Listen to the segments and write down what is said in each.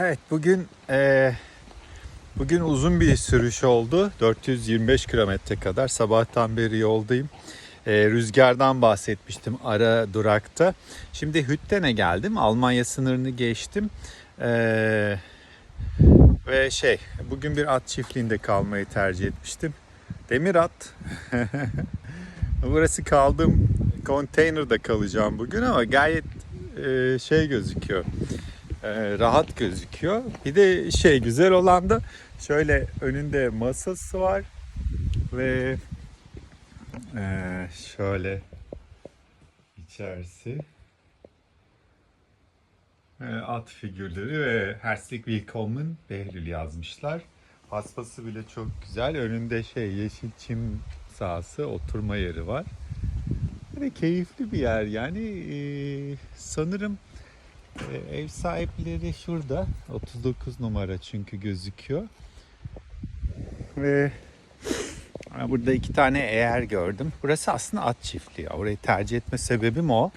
Evet bugün eee, bugün uzun bir sürüş oldu. 425 kilometre kadar sabahtan beri yoldayım. Eee, rüzgardan bahsetmiştim ara durakta. Şimdi Hütten'e geldim. Almanya sınırını geçtim. Eee, ve şey bugün bir at çiftliğinde kalmayı tercih etmiştim. Demir at. Burası kaldığım konteynerde kalacağım bugün ama gayet eee, şey gözüküyor. Eee, rahat gözüküyor. Bir de şey güzel olan da şöyle önünde masası var ve eee, şöyle içerisi eee, at figürleri ve Herzlich Willkommen Behlül yazmışlar. Paspası bile çok güzel. Önünde şey yeşil çim sahası, oturma yeri var. Ve keyifli bir yer yani. Eee, sanırım e, Ev sahipleri şurada. 39 numara çünkü gözüküyor. Ve burada iki tane eğer gördüm. Burası aslında at çiftliği. Orayı tercih etme sebebim o.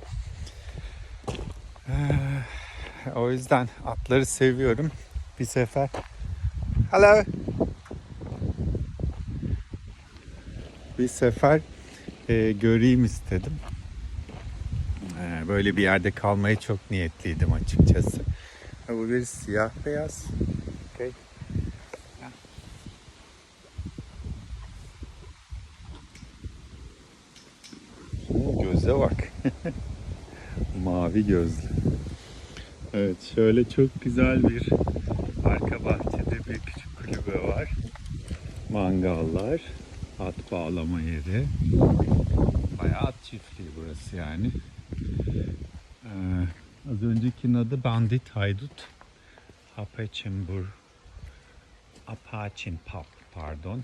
Ee, O yüzden atları seviyorum. Bir sefer. Hello. Bir sefer e, göreyim istedim. Ee, Böyle bir yerde kalmayı çok niyetliydim açıkçası. Bu bir siyah beyaz. Okay. Göze bak. Mavi gözlü. Evet şöyle çok güzel bir arka bahçede bir küçük kulübe var. Mangallar, at bağlama yeri. Bayağı at çiftliği burası yani. Ee, az öncekinin adı Bandit Haydut. Apaçimbur. Apaçin Pub pardon.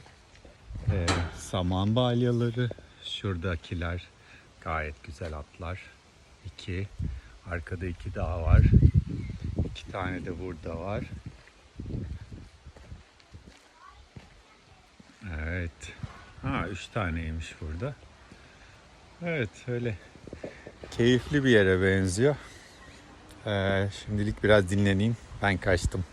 Ee, saman balyaları. Şuradakiler gayet güzel atlar. İki. Arkada iki daha var. İki tane de burada var. Evet. Ha üç taneymiş burada. Evet öyle keyifli bir yere benziyor. Ee, şimdilik biraz dinleneyim. Ben kaçtım.